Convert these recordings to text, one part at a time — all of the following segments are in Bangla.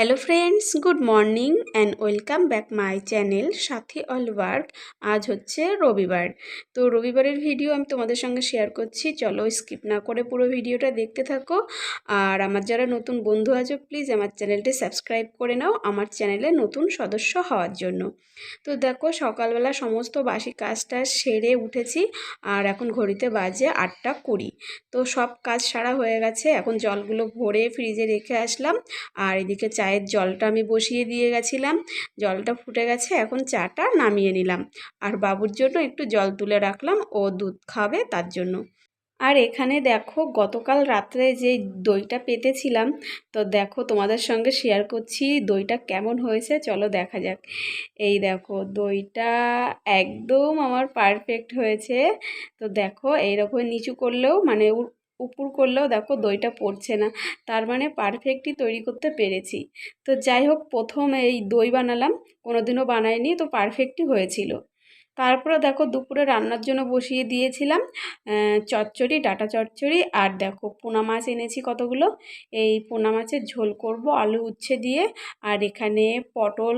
Hello friends good morning and welcome back my channel Sathi all work আজ হচ্ছে রবিবার। তো রবিবারের ভিডিও আমি তোমাদের সঙ্গে শেয়ার করছি। চলো স্কিপ না করে পুরো ভিডিওটা দেখতে থাকো। আর আমার যারা নতুন বন্ধু আছো প্লিজ আমার চ্যানেলটি সাবস্ক্রাইব করে নাও আমার চ্যানেলে নতুন সদস্য হওয়ার জন্য। তো দেখো সকালবেলা সমস্ত বাসি কাজটা সেরে উঠেছি আর এখন ঘড়িতে বাজে আটটা কুড়ি। তো সব কাজ সারা হয়ে গেছে, এখন জলগুলো ভরে ফ্রিজে রেখে আসলাম। আর এদিকে চায়ের জলটা আমি বসিয়ে দিয়ে গেছিলাম। জলটা ফুটে গেছে, এখন চাটা নামিয়ে নিলাম। আর বাবুর জন্য একটু জল তুলে রাখলাম, ও দুধ খাবে তার জন্য। আর এখানে দেখো, গতকাল রাত্রে যে দইটা পেতেছিলাম, তো দেখো তোমাদের সঙ্গে শেয়ার করছি দইটা কেমন হয়েছে, চলো দেখা যাক। এই দেখো, দইটা একদম আমার পারফেক্ট হয়েছে। তো দেখো, এইরকম নিচু করলেও মানে উপুর করলেও দেখো দইটা পড়ছে না। তার মানে পারফেক্টই তৈরি করতে পেরেছি। তো যাই হোক, প্রথম এই দই বানালাম, কোনোদিনও বানাইনি, তো পারফেক্টই হয়েছিল। তারপরে দেখো দুপুরে রান্নার জন্য বসিয়ে দিয়েছিলাম চচ্চড়ি ডাটা চচ্চড়ি, আর দেখো পোনা মাছ এনেছি কতগুলো। এই পোনা মাছের ঝোল করব আলু উচ্ছে দিয়ে, আর এখানে পটল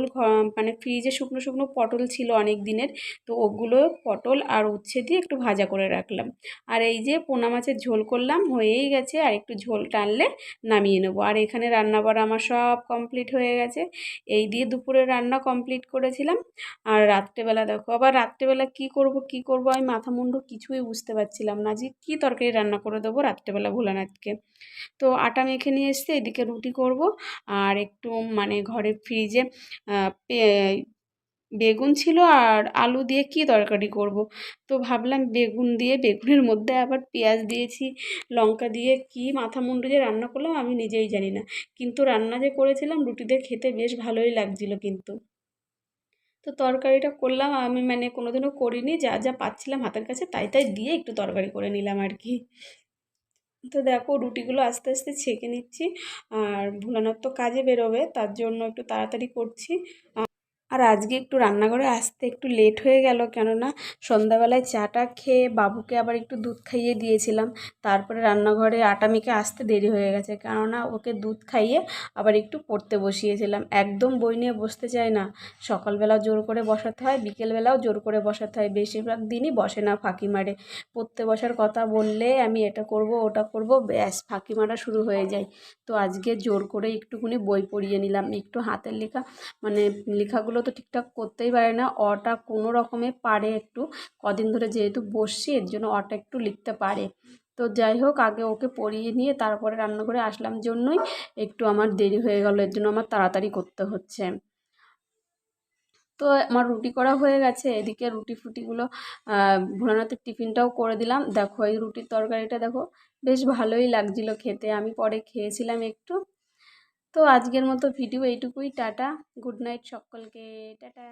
মানে ফ্রিজে শুকনো শুকনো পটল ছিল অনেক দিনের, তো ওগুলো পটল আর উচ্ছে দিয়ে একটু ভাজা করে রাখলাম। আর এই যে পোনা মাছের ঝোল করলাম, হয়েই গেছে, আর একটু ঝোল টানলে নামিয়ে নেব। আর এখানে রান্নাবাড়া আমার সব কমপ্লিট হয়ে গেছে। এই দিয়ে দুপুরে রান্না কমপ্লিট করেছিলাম, আর রাত্রেবেলা দেখো, আবার রাত্রেবেলা কি করব কি করব, আমি মাথা মুন্ডু কিছুই বুঝতে পারছিলাম না যে কী তরকারি রান্না করে দেবো রাত্রেবেলা ভোলানাথকে। তো আটা মেখে নিয়ে এসছে, এদিকে রুটি করব আর একটু মানে ঘরে ফ্রিজে বেগুন ছিল আর আলু দিয়ে কি তরকারি করব। তো ভাবলাম বেগুন দিয়ে, বেগুনের মধ্যে আবার পেঁয়াজ দিয়েছি, লঙ্কা দিয়ে কি মাথা মুন্ডু যে রান্না করলাম আমি নিজেই জানি না। কিন্তু রান্না যে করেছিলাম রুটিতে খেতে বেশ ভালোই লাগছিল কিন্তু। তো তরকারিটা করলাম, আমি মানে কোনোদিনও করিনি, যা যা পাচ্ছিলাম হাতের কাছে তাই তাই দিয়ে একটু তরকারি করে নিলাম আর কি। তো দেখো রুটিগুলো আস্তে আস্তে ছেঁকে নিচ্ছি, আর ভুলানোর তো কাজে বেরোবে, তার জন্য একটু তাড়াতাড়ি করছি। আর আজকে একটু রান্নাঘরে আসতে একটু লেট হয়ে গেল, কেননা সন্ধ্যাবেলায় চাটা খেয়ে বাবুকে আবার একটু দুধ খাইয়ে দিয়েছিলাম। তারপরে রান্নাঘরে আটামিকে আসতে দেরি হয়ে গেছে, কেননা ওকে দুধ খাইয়ে আবার একটু পড়তে বসিয়েছিলাম। একদম বই নিয়ে বসতে চায় না। সকালবেলা জোর করে বসাতে হয়, বিকেলবেলাও জোর করে বসাতে হয়। বেশিরভাগ দিনই বসে না ফাঁকি মারে। পড়তে বসার কথা বললে আমি এটা করব, ওটা করব, ব্যাস ফাঁকি মারা শুরু হয়ে যায়। তো আজকে জোর করে একটুখানি বই পড়িয়ে নিলাম। একটু হাতের লেখা মানে লেখাগুলো তো ঠিকঠাক করতেই পারে না। অটা কোনো রকমে পারে একটু। কদিন ধরে যেহেতু বসছি, এর জন্য অটা একটু লিখতে পারে। তো যাই হোক, আগে ওকে পড়িয়ে নিয়ে তারপরে রান্নাঘরে আসলাম জন্যই। একটু আমার দেরি হয়ে গেল, এর জন্য আমার তাড়াতাড়ি করতে হচ্ছে। তো আমার রুটি করা হয়ে গেছে। এদিকে রুটি ফুটিগুলো ভোলানাথের টিফিনটাও করে দিলাম। দেখো এই রুটির তরকারিটা দেখো, বেশ ভালোই লাগছিল খেতে। আমি পরে খেয়েছিলাম একটু। তো আজকের মতো ভিডিও এইটুকুই টাটা গুড নাইট সকলকে টাটা।